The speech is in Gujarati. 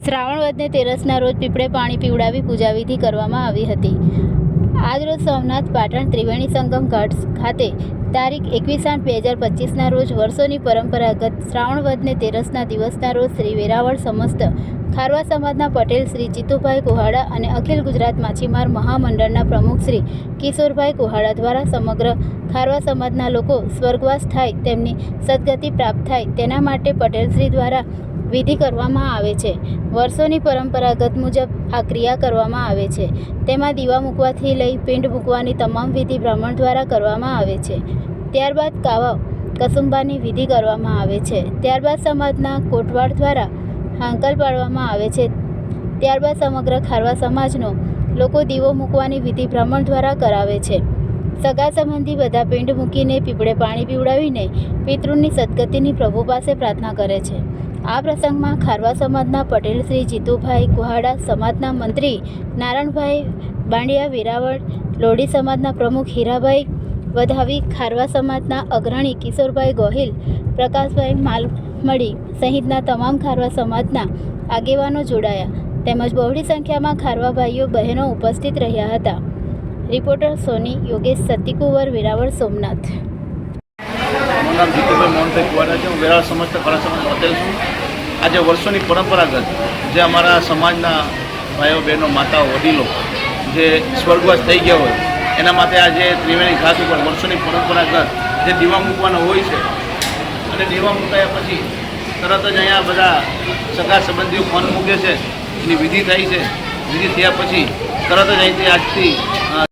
શ્રાવણ વધને તેરસના રોજ પીપળે પાણી પીવડાવી પૂજાવિધિ કરવામાં આવી હતી. આજરોજ સોમનાથ પાટણ ત્રિવેણી સંગમ ઘાટ ખાતે તારીખ એકવીસ આઠ બે હજાર પચીસના રોજ વર્ષોની પરંપરાગત શ્રાવણ વધને તેરસના દિવસના રોજ શ્રી વેરાવળ સમસ્ત ખારવા સમાજના પટેલ શ્રી જીતુભાઈ કુહાડા અને અખિલ ગુજરાત માછીમાર મહામંડળના પ્રમુખ શ્રી કિશોરભાઈ કુહાડા દ્વારા સમગ્ર ખારવા સમાજના લોકો સ્વર્ગવાસ થાય, તેમની સદગતિ પ્રાપ્ત થાય તેના માટે પટેલશ્રી દ્વારા વિધિ કરવામાં આવે છે. વર્ષોની પરંપરાગત મુજબ આ ક્રિયા કરવામાં આવે છે. તેમાં દીવા મૂકવાથી લઈ પિંડ મૂકવાની તમામ વિધિ બ્રાહ્મણ દ્વારા કરવામાં આવે છે. ત્યારબાદ કાવા, કસુંબાની વિધિ કરવામાં આવે છે. ત્યારબાદ સમાજના કોટવાડ દ્વારા હાંકલ પાડવામાં આવે છે. ત્યારબાદ સમગ્ર ખારવા સમાજનો લોકો દીવો મૂકવાની વિધિ બ્રાહ્મણ દ્વારા કરાવે છે. સગા સંબંધી બધા પિંડ મૂકીને પીપળે પાણી પીવડાવીને પિતૃની સદગતિની પ્રભુ પાસે પ્રાર્થના કરે છે. આ પ્રસંગમાં ખારવા સમાજના પટેલ શ્રી જીતુભાઈ કુહાડા સમાજના મંત્રી નારાયણભાઈ બાંડિયા વેરાવળ લોડી સમાજના પ્રમુખ હીરાભાઈ વધાવી, ખારવા સમાજના અગ્રણી કિશોરભાઈ ગોહિલ, પ્રકાશભાઈ માલમડી સહિતના તમામ ખારવા સમાજના આગેવાનો જોડાયા. તેમજ બહોળી સંખ્યામાં ખારવા ભાઈઓ, બહેનો ઉપસ્થિત રહ્યા હતા. રિપોર્ટર સોની યોગેશ સતિકુંવર, વેરાવળ સોમનાથ. મારું નામ જીતુભાઈ મોહનભાઈ કુવાડા છે. હું વેરાળ સમસ્ત કળા સમાજ પટેલ છું. આજે વર્ષોની પરંપરાગત જે અમારા સમાજના ભાઈઓ, બહેનો, માતાઓ, વડીલો જે સ્વર્ગવાસ થઈ ગયા હોય, એના માટે આજે ત્રિવેણી ઘાટ ઉપર વર્ષોની પરંપરાગત જે દીવા મૂકવાનો હોય છે, અને દીવા મૂકાયા પછી તરત જ અહીંયા બધા સગા સંબંધીઓ ફોન મૂકે છે. એની વિધિ થાય છે. વિધિ થયા પછી તરત જ અહીંથી આજથી